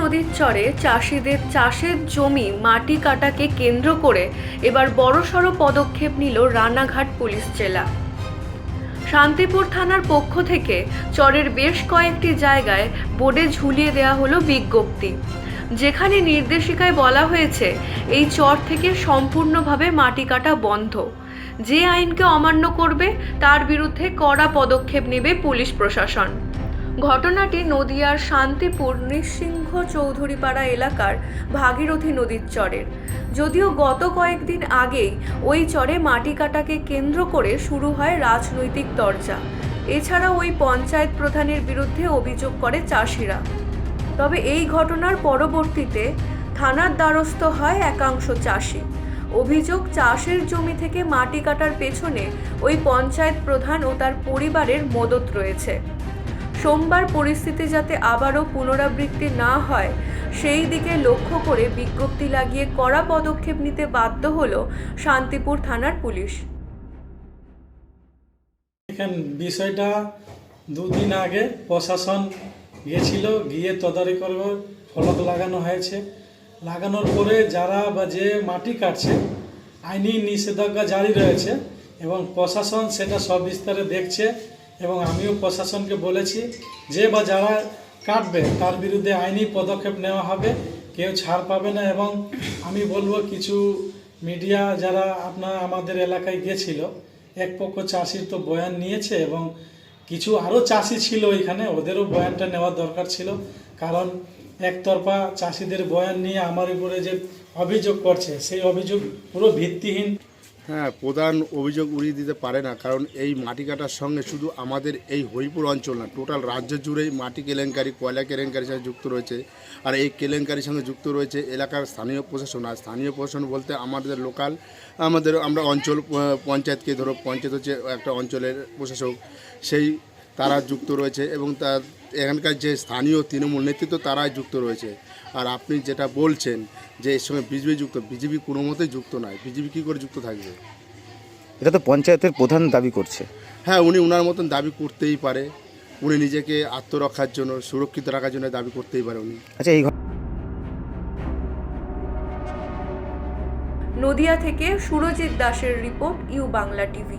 নদীর চরে চাষিদের চাষের জমি মাটি কাটাকে কেন্দ্র করে এবার বড়সড় পদক্ষেপ নিল রানাঘাট পুলিশ জেলা। শান্তিপুর থানার পক্ষ থেকে চরের বেশ কয়েকটি জায়গায় বোর্ডে ঝুলিয়ে দেওয়া হলো বিজ্ঞপ্তি। যেখানে নির্দেশিকায় বলা হয়েছে, এই চর থেকে সম্পূর্ণভাবে মাটি কাটা বন্ধ। যে আইনকে অমান্য করবে, তার বিরুদ্ধে কড়া পদক্ষেপ নেবে পুলিশ প্রশাসন। ঘটনাটি নদিয়ার শান্তিপুর নৃসিংহ চৌধুরীপাড়া এলাকার ভাগীরথী নদীর চরের যদিও গত কয়েকদিন আগেই ওই চরে মাটি কাটাকে কেন্দ্র করে শুরু হয় রাজনৈতিক তরজা। এছাড়া ওই পঞ্চায়েত প্রধানের বিরুদ্ধে অভিযোগ করে চাষিরা। তবে এই ঘটনার পরবর্তীতে থানার দ্বারস্থ হয় একাংশ চাষি। অভিযোগ, চাষের জমি থেকে মাটি কাটার পেছনে ওই পঞ্চায়েত প্রধান ও তার পরিবারের মদত রয়েছে। সোমবার পরিস্থিতি যাতে আবারও পুনরাবৃত্তি না হয়, সেই দিকে লক্ষ্য করে বিজ্ঞপ্তি লাগিয়ে কড়া পদক্ষেপ নিতে বাধ্য হলো শান্তিপুর থানার পুলিশ। বিষয়টা দুদিন আগে প্রশাসন গিয়েছিল গিয়ে তদারকি করবে ফলক লাগানো হয়েছে। লাগানোর পরে যারা বা যে মাটি কাটছে, আইনি নিষেধাজ্ঞা জারি রয়েছে এবং প্রশাসন সেটা সব বিস্তারে দেখছে। এবং আমিও প্রশাসনকে বলেছি, যে বা যারা কাটবে, তার বিরুদ্ধে আইনি পদক্ষেপ নেওয়া হবে, কেউ ছাড় পাবে না এবং আমি বলব কিছু মিডিয়া যারা আপনার আমাদের এলাকায় গিয়েছিল এক পক্ষ চাষির তো বয়ান নিয়েছে এবং কিছু আরও চাষি ছিল এখানে, ওদেরও বয়ানটা নেওয়া দরকার ছিল। কারণ একতরফা চাষিদের বয়ান নিয়ে আমার উপরে যে অভিযোগ করছে, সেই অভিযোগ পুরো ভিত্তিহীন। হ্যাঁ প্রধান অভিযোগ উড়িয়ে দিতে পারে না, কারণ এই মাটি কাটার সঙ্গে শুধু আমাদের এই হরিপুর অঞ্চল না, টোটাল রাজ্য জুড়েই মাটি কেলেঙ্কারি, কয়লা কেলেঙ্কারির সঙ্গে যুক্ত রয়েছে। আর এই কেলেঙ্কারির সঙ্গে যুক্ত রয়েছে এলাকার স্থানীয় প্রশাসন। আর স্থানীয় প্রশাসন বলতে আমাদের লোকাল, আমাদের, আমরা অঞ্চল পঞ্চায়েতকে ধরো, পঞ্চায়েত হচ্ছে একটা অঞ্চলের প্রশাসক। সেই তারা যুক্ত রয়েছে এবং তার এখানকার যে স্থানীয় তৃণমূল নেতৃত্ব তারাই যুক্ত রয়েছে। আর আপনি যেটা বলছেন যে এর সঙ্গে বিজেপি যুক্ত বিজেপি কোনো মতেই যুক্ত নয়। বিজেপি কী করে যুক্ত থাকবে? এটা তো পঞ্চায়েতের প্রধান দাবি করছে। হ্যাঁ উনি ওনার মতন দাবি করতেই পারে। উনি নিজেকে আত্মরক্ষার জন্য সুরক্ষিত রাখার জন্য দাবি করতেই পারে উনি। আচ্ছা এই নদিয়া থেকে সুরজিৎ দাসের report U Bangla TV.